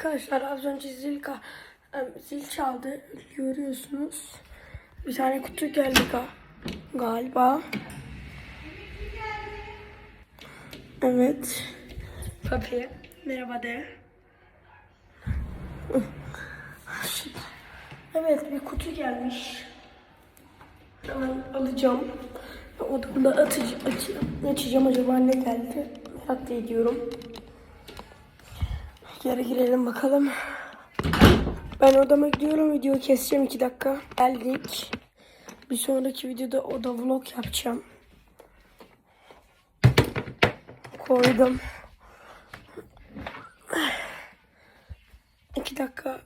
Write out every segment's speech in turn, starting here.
Arkadaşlar az önce zil, ka- zil çaldı. Görüyorsunuz. Bir tane kutu geldi ga- galiba. Evet. Papi. Merhaba de. Evet bir kutu gelmiş. Hemen alacağım. Odamda atacağım, açacağım. acaba ne geldi? Merak da ediyorum. Geri girelim bakalım. Ben odama gidiyorum. Videoyu keseceğim 2 dakika. Geldik. Bir sonraki videoda oda vlog yapacağım. Koydum. 2 dakika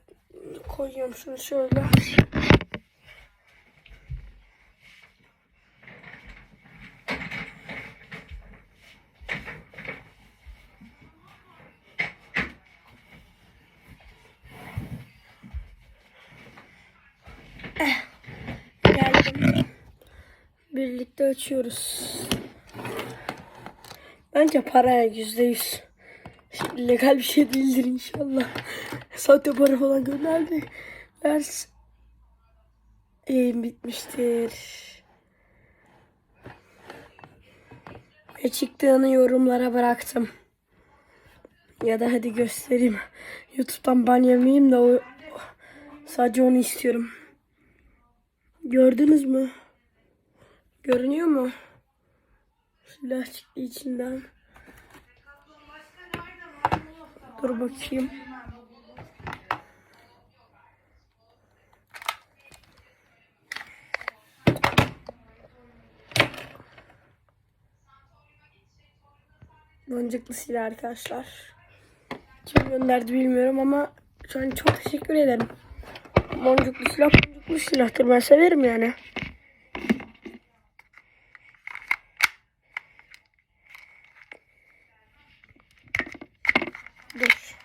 koyuyorum şunu şöyle. Geldim. Birlikte açıyoruz. Bence paraya yüzde yüz. Legal bir şey değildir inşallah. Sahte para falan gönderdi. Ders yayın bitmiştir. Ve çıktığını yorumlara bıraktım. Ya da hadi göstereyim. Youtube'dan ban yemeyeyim de o sadece onu istiyorum. Gördünüz mü? Görünüyor mu? Silah çıktı içinden. Dur bakayım. Boncuklu silah arkadaşlar. Kim gönderdi bilmiyorum ama şu an çok teşekkür ederim. Boncuklu silah boncuklu silahtır ben severim yani. Dur.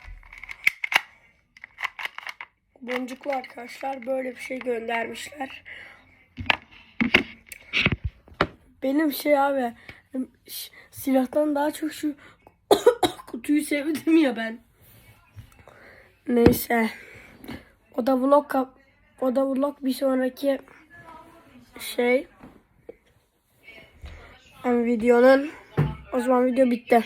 Boncuklu arkadaşlar böyle bir şey göndermişler. Benim şey abi silahtan daha çok şu kutuyu sevdim ya ben. Neyse. O da vlog kap- o da vlog bir sonraki şey yani videonun o zaman video bitti.